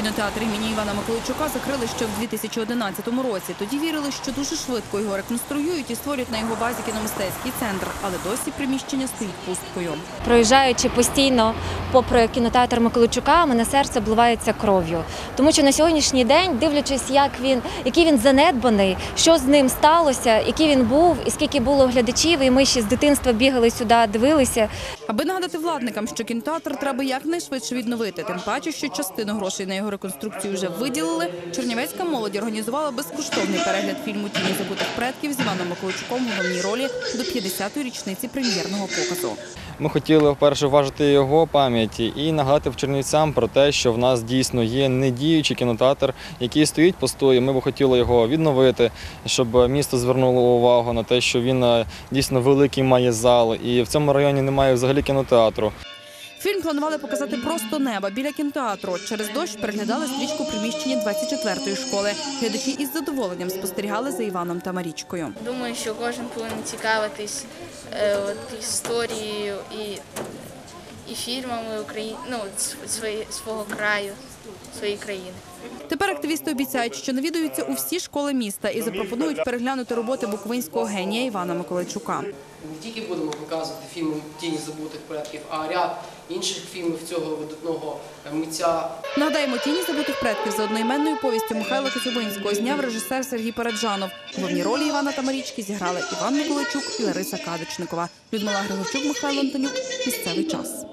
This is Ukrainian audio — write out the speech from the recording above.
Кінотеатр імені Івана Миколайчука закрили ще в 2011 році. Тоді вірили, що дуже швидко його реконструюють і створять на його базі кіномистецький центр, але досі приміщення стоїть пусткою. Проїжджаючи постійно попри кінотеатр Миколайчука, мене серце обливається кров'ю. Тому що на сьогоднішній день, дивлячись, як він, який він занедбаний, що з ним сталося, який він був, і скільки було глядачів, і ми ще з дитинства бігали сюди, дивилися. Аби нагадати владникам, що кінотеатр треба якнайшвидше відновити, тим паче, що частину грошей на його реконструкцію вже виділили. Чернівецька молодь організувала безкоштовний перегляд фільму Тіні забутих предків з Іваном Миколайчуком у головній ролі до 50-ї річниці прем'єрного показу. Ми хотіли вперше вважати його пам'яті і нагадати чернівцям про те, що в нас дійсно є недіючий кінотеатр, який стоїть постою. Ми б хотіли його відновити, щоб місто звернуло увагу на те, що він е, дійсно великий має зал, і в цьому районі немає взагалі кінотеатру. Фільм планували показати просто неба біля кінотеатру. Через дощ переглядали стрічку приміщення 24-ї школи. Глядачі із задоволенням спостерігали за Іваном та Марічкою. Думаю, що кожен повинен цікавитись е, от, історією і, і фільмами України, ну, свої, свого краю, своєї країни. Тепер активісти обіцяють, що навідуються у всі школи міста і запропонують переглянути роботи буковинського генія Івана Миколайчука. не тільки будемо показувати фільми Тіні забутих предків, а ряд інших фільмів цього видатного митця Нагадаємо, тіні забутих предків за одноіменною повістю Михайла Коцюбинського зняв режисер Сергій Параджанов. У головній ролі Івана та Марічки зіграли Іван Миколайчук і Лариса Кадочникова. Людмила Григорчук, Михайло Антонюк. Місцевий час.